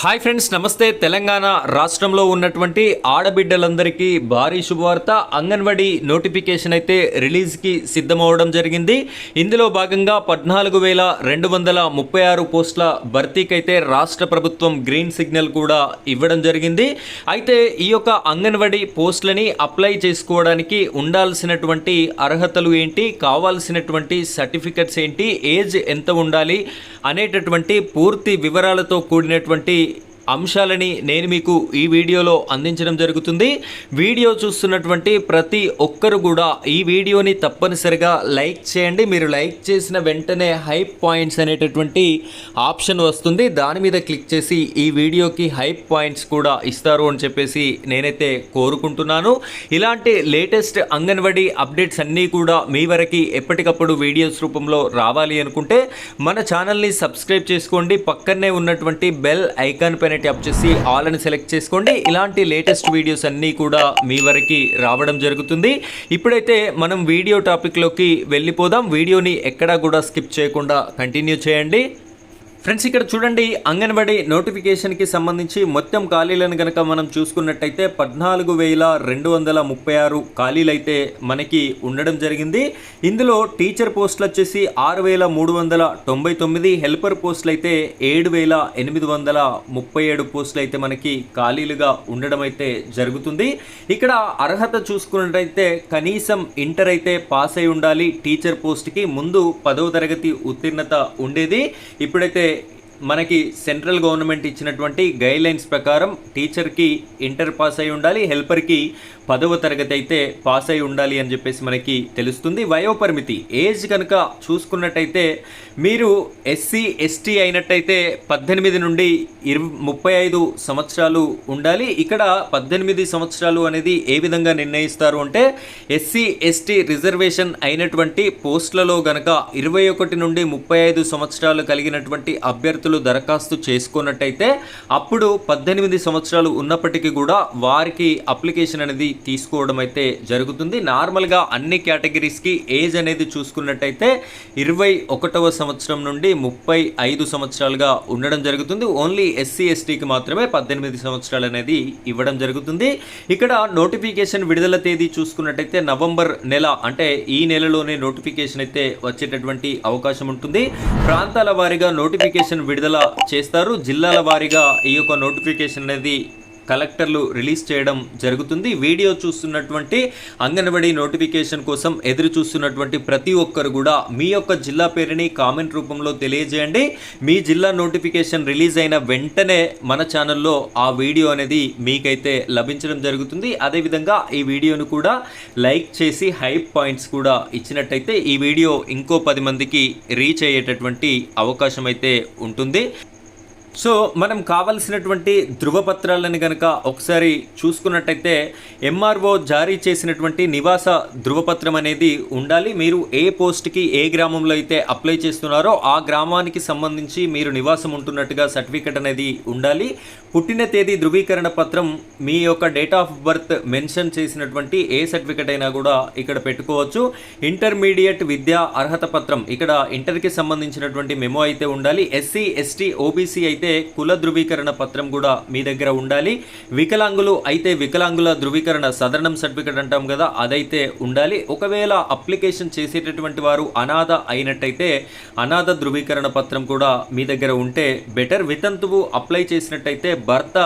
Hi friends నమస్తే. తెలంగాణ రాష్ట్రంలో ఉన్నటువంటి ఆడబిడ్డలందరికీ భారీ శుభవార్త. అంగన్వాడీ నోటిఫికేషన్ అయితే రిలీజ్కి సిద్ధమవడం జరిగింది. ఇందులో భాగంగా పద్నాలుగు వేల రెండు వందల ముప్పై ఆరు పోస్టుల భర్తీకైతే రాష్ట్ర ప్రభుత్వం గ్రీన్ సిగ్నల్ కూడా ఇవ్వడం జరిగింది. అయితే ఈ యొక్క అంగన్వాడీ పోస్టులని అప్లై చేసుకోవడానికి ఉండాల్సినటువంటి అర్హతలు ఏంటి? కావాల్సినటువంటి సర్టిఫికెట్స్ ఏంటి? ఏజ్ ఎంత ఉండాలి? అనేటటువంటి పూర్తి వివరాలతో కూడినటువంటి అంశాలని నేను మీకు ఈ వీడియోలో అందించడం జరుగుతుంది. వీడియో చూస్తున్నటువంటి ప్రతి ఒక్కరు కూడా ఈ వీడియోని తప్పనిసరిగా లైక్ చేయండి. మీరు లైక్ చేసిన వెంటనే హైప్ పాయింట్స్ అనేటటువంటి ఆప్షన్ వస్తుంది. దాని మీద క్లిక్ చేసి ఈ వీడియోకి హైప్ పాయింట్స్ కూడా ఇస్తారు అని చెప్పేసి నేనైతే కోరుకుంటున్నాను. ఇలాంటి లేటెస్ట్ అంగన్వాడీ అప్డేట్స్ అన్నీ కూడా మీ వరకు ఎప్పటికప్పుడు వీడియోస్ రూపంలో రావాలి అనుకుంటే మన ఛానల్ని సబ్స్క్రైబ్ చేసుకోండి. పక్కనే ఉన్నటువంటి బెల్ ఐకాన్ పైన ట్యాప్ చేసి ఆల్ అని సెలెక్ట్ చేసుకోండి. ఇలాంటి లేటెస్ట్ వీడియోస్ అన్నీ కూడా మీ వరకు రావడం జరుగుతుంది. ఇప్పుడైతే మనం వీడియో టాపిక్లోకి వెళ్ళిపోదాం. వీడియోని ఎక్కడా కూడా స్కిప్ చేయకుండా కంటిన్యూ చేయండి. ఫ్రెండ్స్ ఇక్కడ చూడండి అంగన్వాడీ నోటిఫికేషన్కి సంబంధించి మొత్తం ఖాళీలను కనుక మనం చూసుకున్నట్టయితే పద్నాలుగు వేల రెండు వందల ముప్పై ఆరు ఖాళీలు అయితే మనకి ఉండడం జరిగింది. ఇందులో టీచర్ పోస్టులు వచ్చేసి ఆరు వేల మూడు వందల తొంభై తొమ్మిది హెల్పర్ పోస్టులు అయితే ఏడు వేల ఎనిమిది వందల ముప్పై ఏడు పోస్టులు అయితే మనకి ఖాళీలుగా ఉండడం అయితే జరుగుతుంది. ఇక్కడ అర్హత చూసుకున్నట్టయితే కనీసం ఇంటర్ అయితే పాస్ అయి ఉండాలి టీచర్ పోస్ట్కి ముందు పదవ తరగతి ఉత్తీర్ణత ఉండేది. ఇప్పుడైతే మనకి సెంట్రల్ గవర్నమెంట్ ఇచ్చినటువంటి గైడ్లైన్స్ ప్రకారం టీచర్కి ఇంటర్ పాస్ అయి ఉండాలి హెల్పర్కి పదవ తరగతి అయితే పాస్ అయి ఉండాలి అని చెప్పేసి మనకి తెలుస్తుంది. వయోపరిమితి ఏజ్ కనుక చూసుకున్నట్టయితే మీరు ఎస్సీ ఎస్టీ అయినట్టయితే పద్దెనిమిది నుండి ఇరు ముప్పై ఐదు సంవత్సరాలు ఉండాలి. ఇక్కడ పద్దెనిమిది సంవత్సరాలు అనేది ఏ విధంగా నిర్ణయిస్తారు అంటే ఎస్సీ ఎస్టీ రిజర్వేషన్ అయినటువంటి పోస్టులలో గనక ఇరవై ఒకటి నుండి ముప్పై ఐదు సంవత్సరాలు కలిగినటువంటి అభ్యర్థులు దరఖాస్తు చేసుకున్నట్టయితే అప్పుడు పద్దెనిమిది సంవత్సరాలు ఉన్నప్పటికీ కూడా వారికి అప్లికేషన్ అనేది తీసుకోవడం అయితే జరుగుతుంది. నార్మల్గా అన్ని కేటగిరీస్కి ఏజ్ అనేది చూసుకున్నట్టయితే ఇరవై ఒకటవ సంవత్సరం నుండి ముప్పై ఐదు సంవత్సరాలుగా ఉండడం జరుగుతుంది. ఓన్లీ ఎస్సీ ఎస్టీకి మాత్రమే పద్దెనిమిది సంవత్సరాలు అనేది ఇవ్వడం జరుగుతుంది. ఇక్కడ నోటిఫికేషన్ విడుదల తేదీ చూసుకున్నట్టయితే నవంబర్ నెల అంటే ఈ నెలలోనే నోటిఫికేషన్ అయితే వచ్చేటటువంటి అవకాశం ఉంటుంది. ప్రాంతాల వారీగా నోటిఫికేషన్ విడుదల చేస్తారు. జిల్లాల వారీగా ఈ యొక్క నోటిఫికేషన్ అనేది కలెక్టర్లు రిలీజ్ చేయడం జరుగుతుంది. వీడియో చూస్తున్నటువంటి అంగన్వాడీ నోటిఫికేషన్ కోసం ఎదురు చూస్తున్నటువంటి ప్రతి ఒక్కరు కూడా మీ యొక్క జిల్లా పేరుని కామెంట్ రూపంలో తెలియజేయండి. మీ జిల్లా నోటిఫికేషన్ రిలీజ్ అయిన వెంటనే మన ఛానల్లో ఆ వీడియో అనేది మీకైతే లభించడం జరుగుతుంది. అదేవిధంగా ఈ వీడియోను కూడా లైక్ చేసి హైప్ పాయింట్స్ కూడా ఇచ్చినట్టయితే ఈ వీడియో ఇంకో పది మందికి రీచ్ అయ్యేటటువంటి అవకాశం అయితే ఉంటుంది. సో మనం కావలసినటువంటి ధృవపత్రాలను కనుక ఒకసారి చూసుకున్నట్టయితే ఎంఆర్ఓ జారీ చేసినటువంటి నివాస ధృవపత్రం అనేది ఉండాలి. మీరు ఏ పోస్ట్కి ఏ గ్రామంలో అయితే అప్లై చేస్తున్నారో ఆ గ్రామానికి సంబంధించి మీరు నివాసం ఉంటున్నట్టుగా సర్టిఫికెట్ అనేది ఉండాలి. పుట్టిన తేదీ ధృవీకరణ పత్రం మీ యొక్క డేట్ ఆఫ్ బర్త్ మెన్షన్ చేసినటువంటి ఏ సర్టిఫికెట్ అయినా కూడా ఇక్కడ పెట్టుకోవచ్చు. ఇంటర్మీడియట్ విద్యా అర్హత పత్రం ఇక్కడ ఇంటర్కి సంబంధించినటువంటి మెమో అయితే ఉండాలి. ఎస్సీ ఎస్టీ ఓబీసీ అయితే అయితే కుల ధృవీకరణ పత్రం కూడా మీ దగ్గర ఉండాలి. వికలాంగులు అయితే వికలాంగుల ధృవీకరణ సదరణం సర్టిఫికెట్ అంటాం కదా అదైతే ఉండాలి. ఒకవేళ అప్లికేషన్ చేసేటటువంటి వారు అనాథ అయినట్టయితే అనాథ ధృవీకరణ పత్రం కూడా మీ దగ్గర ఉంటే బెటర్. వితంతువు అప్లై చేసినట్టయితే భర్త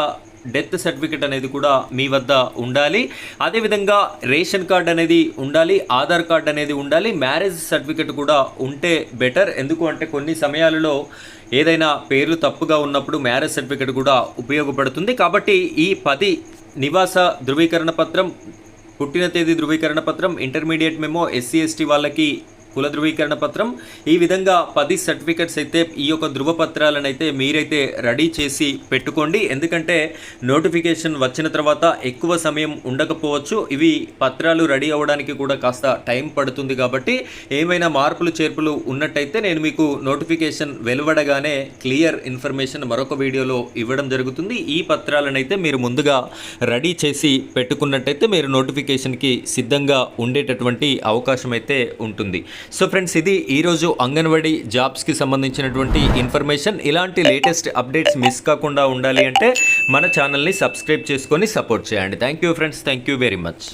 డెత్ సర్టిఫికెట్ అనేది కూడా మీ వద్ద ఉండాలి. అదేవిధంగా రేషన్ కార్డ్ అనేది ఉండాలి ఆధార్ కార్డ్ అనేది ఉండాలి మ్యారేజ్ సర్టిఫికెట్ కూడా ఉంటే బెటర్. ఎందుకు అంటే కొన్ని సమయాలలో ఏదైనా పేర్లు తప్పుగా ఉన్నప్పుడు మ్యారేజ్ సర్టిఫికెట్ కూడా ఉపయోగపడుతుంది. కాబట్టి ఈ పది నివాస ధృవీకరణ పత్రం పుట్టిన తేదీ ధృవీకరణ పత్రం ఇంటర్మీడియట్ మెమో ఎస్సీ ఎస్టీ వాళ్ళకి కుల ధృవీకరణ పత్రం. ఈ విధంగా పది సర్టిఫికెట్స్ అయితే ఈ యొక్క ధృవపత్రాలను అయితే మీరైతే రెడీ చేసి పెట్టుకోండి. ఎందుకంటే నోటిఫికేషన్ వచ్చిన తర్వాత ఎక్కువ సమయం ఉండకపోవచ్చు. ఇవి పత్రాలు రెడీ అవ్వడానికి కూడా కాస్త టైం పడుతుంది కాబట్టి ఏమైనా మార్పులు చేర్పులు ఉన్నట్టయితే నేను మీకు నోటిఫికేషన్ వెలువడగానే క్లియర్ ఇన్ఫర్మేషన్ మరొక వీడియోలో ఇవ్వడం జరుగుతుంది. ఈ పత్రాలను అయితే మీరు ముందుగా రెడీ చేసి పెట్టుకున్నట్టయితే మీరు నోటిఫికేషన్కి సిద్ధంగా ఉండేటటువంటి అవకాశం అయితే ఉంటుంది. సో ఫ్రెండ్స్ ఇది ఈరోజు అంగన్వాడీ జాబ్స్కి సంబంధించినటువంటి ఇన్ఫర్మేషన్. ఇలాంటి లేటెస్ట్ అప్డేట్స్ మిస్ కాకుండా ఉండాలి అంటే మన ఛానల్ని సబ్స్క్రైబ్ చేసుకొని సపోర్ట్ చేయండి. Thank you friends thank you very much